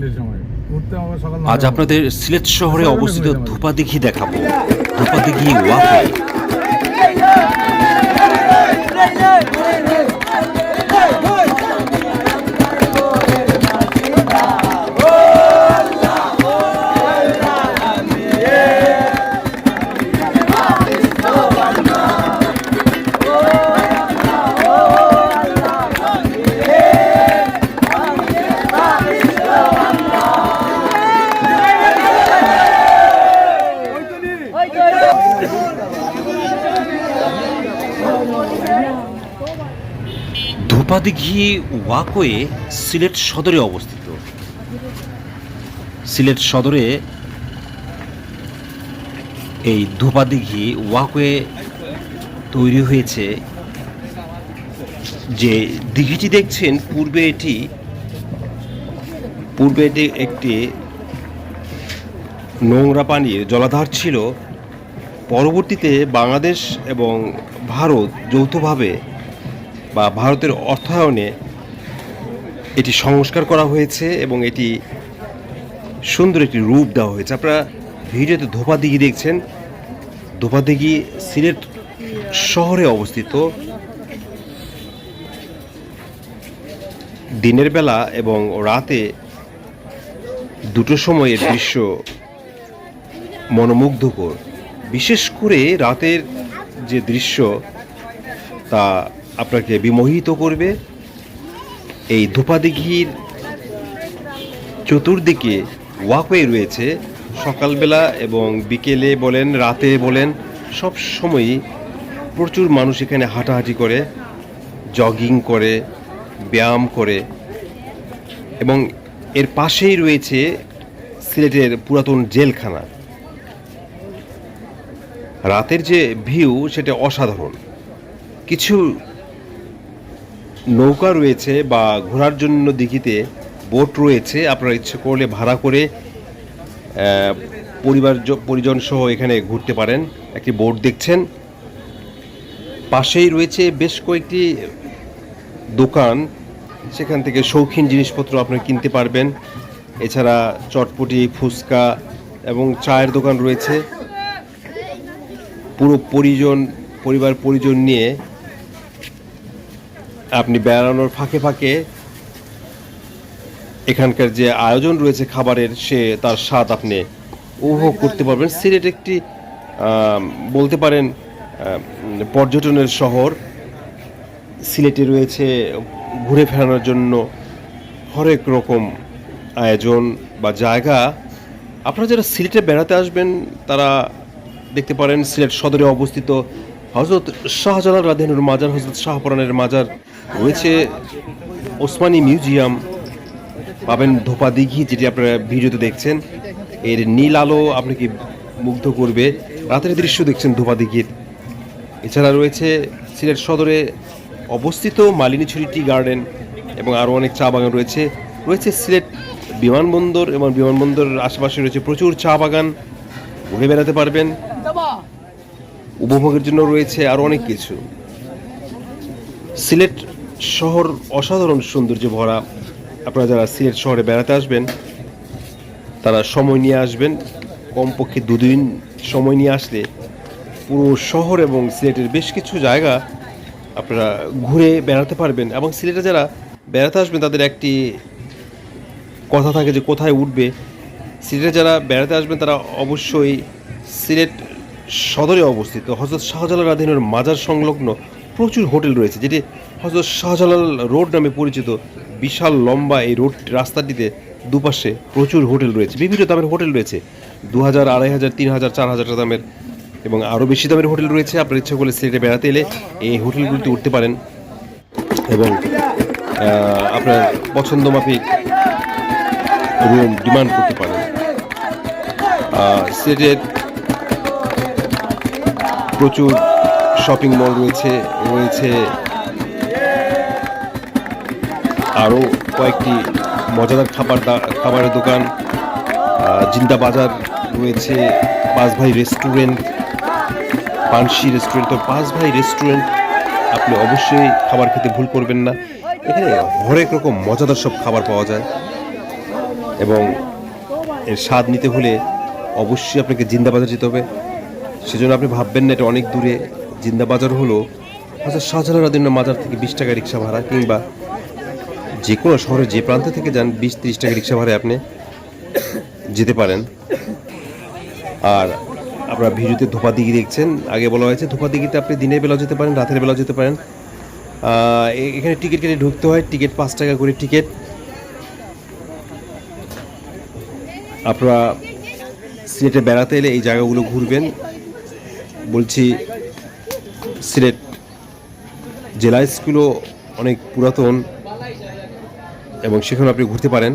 তিনটের সময়। উঠতে হবে সকাল আজ আপনাদের সিলেট শহরে অবস্থিত। ধূপাদিঘি দেখাবো। ধূপাদিঘি ওয়াকওয়ে ধূপাদিঘি ওয়াকওয়ে সিলেট সদরে অবস্থিত। সিলেট সদরে এই ধূপাদিঘি ওয়াকওয়ে তৈরি হয়েছে। যে দিঘিটি দেখছেন, পূর্বে এটি পূর্বে এটি একটি নোংরা পানির জলাধার ছিল। পরবর্তীতে বাংলাদেশ এবং ভারত যৌথভাবে বা ভারতের অর্থায়নে এটি সংস্কার করা হয়েছে এবং এটি সুন্দর একটি রূপ দেওয়া হয়েছে। আপনারা ভিডিওতে ধোপাদিঘি দেখছেন। ধোপাদিঘি সিলেট শহরে অবস্থিত। দিনের বেলা এবং রাতে দুটো সময়ের দৃশ্য মনোমুগ্ধকর। বিশেষ করে রাতের যে দৃশ্য তা আপনাকে বিমোহিত করবে। এই ধূপাদিঘির চতুর্দিকে ওয়াকওয়ে রয়েছে। সকালবেলা এবং বিকেলে বলেন, রাতে বলেন, সব সময়ই প্রচুর মানুষ এখানে হাঁটাহাঁটি করে, জগিং করে, ব্যায়াম করে এবং এর পাশেই রয়েছে সিলেটের পুরাতন জেলখানা। রাতের যে ভিউ, সেটা অসাধারণ। কিছু নৌকা রয়েছে বা ঘোরার জন্য দিঘিতে বোট রয়েছে। আপনারা ইচ্ছে করলে ভাড়া করে পরিবার পরিজন সহ এখানে ঘুরতে পারেন। একটি বোট দেখছেন। পাশেই রয়েছে বেশ কয়েকটি দোকান। সেখান থেকে শৌখিন জিনিসপত্র আপনারা কিনতে পারবেন। এছাড়া চটপটি, ফুচকা এবং চায়ের দোকান রয়েছে। পুরো পরিজন, পরিবার পরিজন নিয়ে আপনি বেড়ানোর ফাঁকে ফাঁকে এখানকার যে আয়োজন রয়েছে খাবারের, সে তার স্বাদ আপনি উপভোগ করতে পারবেন। সিলেট একটি বলতে পারেন পর্যটনের শহর। সিলেটে রয়েছে ঘুরে ফেরানোর জন্য হরেক রকম আয়োজন বা জায়গা। আপনারা যারা সিলেটে বেড়াতে আসবেন, তারা দেখতে পারেন, সিলেট সদরে অবস্থিত হজরত শাহজালাল রাধেনুর মাজার হজরত শাহপরানের মাজার রয়েছে। ওসমানী মিউজিয়াম পাবেন ধোপা দিঘি, যেটি আপনারা ভিডিওতে দেখছেন। এর নীল আলো আপনাকে মুগ্ধ করবে? রাতের দৃশ্য দেখছেন ধোপা দিঘির। এছাড়া রয়েছে সিলেট সদরে অবস্থিত মালিনীছড়ি টি গার্ডেন এবং আরও অনেক চা বাগান রয়েছে। রয়েছে সিলেট বিমানবন্দর এবং বিমানবন্দরের আশেপাশে রয়েছে প্রচুর চা বাগান। ঘুরে বেড়াতে পারবেন। উপভোগের জন্য রয়েছে আরও অনেক কিছু। সিলেট শহর অসাধারণ সৌন্দর্যে ভরা। আপনারা যারা সিলেট শহরে বেড়াতে আসবেন, তারা সময় নিয়ে আসবেন। কমপক্ষে দুদিন সময় নিয়ে আসলে পুরো শহর এবং সিলেটের বেশ কিছু জায়গা আপনারা ঘুরে বেড়াতে পারবেন এবং সিলেটে যারা বেড়াতে আসবেন, তাদের একটি কথা থাকে যে কোথায় উঠবে। সিলেটে যারা বেড়াতে আসবেন, তারা অবশ্যই সিলেট সদরে অবস্থিত হজরত শাহজালাল রাধিনের মাজার সংলগ্ন প্রচুর হোটেল রয়েছে, যেটি হজরত শাহজালাল রোড নামে পরিচিত বিশাল লম্বা এই রোড রাস্তাটিতে দুপাশে প্রচুর হোটেল রয়েছে, বিভিন্ন দামের হোটেল রয়েছে দু হাজার আড়াই হাজার, তিন হাজার, চার হাজার দামের এবং আরও বেশি দামের হোটেল রয়েছে, আপনার ইচ্ছা করলে সিলেটে বেড়াতে এলে এই হোটেলগুলিতে উঠতে পারেন এবং আপনার পছন্দ মাফিক রুম ডিমান্ড করতে পারেন। সিলেটের প্রচুর শপিং মল রয়েছে রয়েছে। আরও কয়েকটি মজাদার খাবার খাবারের দোকান জিন্দা বাজার রয়েছে পাঁচ ভাই রেস্টুরেন্ট পানসি রেস্টুরেন্ট তো পাঁচ ভাই রেস্টুরেন্ট আপনি অবশ্যই খাবার খেতে ভুল করবেন না। এখানে হরেক রকম মজাদার সব খাবার পাওয়া যায়। এবং এর স্বাদ নিতে হলে অবশ্যই আপনাকে জিন্দাবাজার যেতে হবে। সেজন্য আপনি ভাববেন না, এটা অনেক দূরে। জিন্দাবাজার হলো আচ্ছা শাহজালাল রাদিন মাজার থেকে বিশ টাকা রিক্সা ভাড়া, কিংবা যে কোনো শহরে যে প্রান্ত থেকে যান বিশ তিরিশ টাকা রিক্সা ভাড়ায় আপনি যেতে পারেন। আর আপনারা ভিডিওতে ধোপা দিঘি দেখছেন, আগে বলা হয়েছে ধোপা দিঘিতে আপনি দিনের বেলাও যেতে পারেন, রাতের বেলাও যেতে পারেন। এখানে টিকিট কেটে ঢুকতে হয়, টিকিট পাঁচ টাকা করে টিকিট। আপনারা সিলেটে বেড়াতে এলে এই জায়গাগুলো ঘুরবেন। বলছি সিলেট জেলা স্কুলও অনেক পুরাতন এবং সেখানে আপনি ঘুরতে পারেন।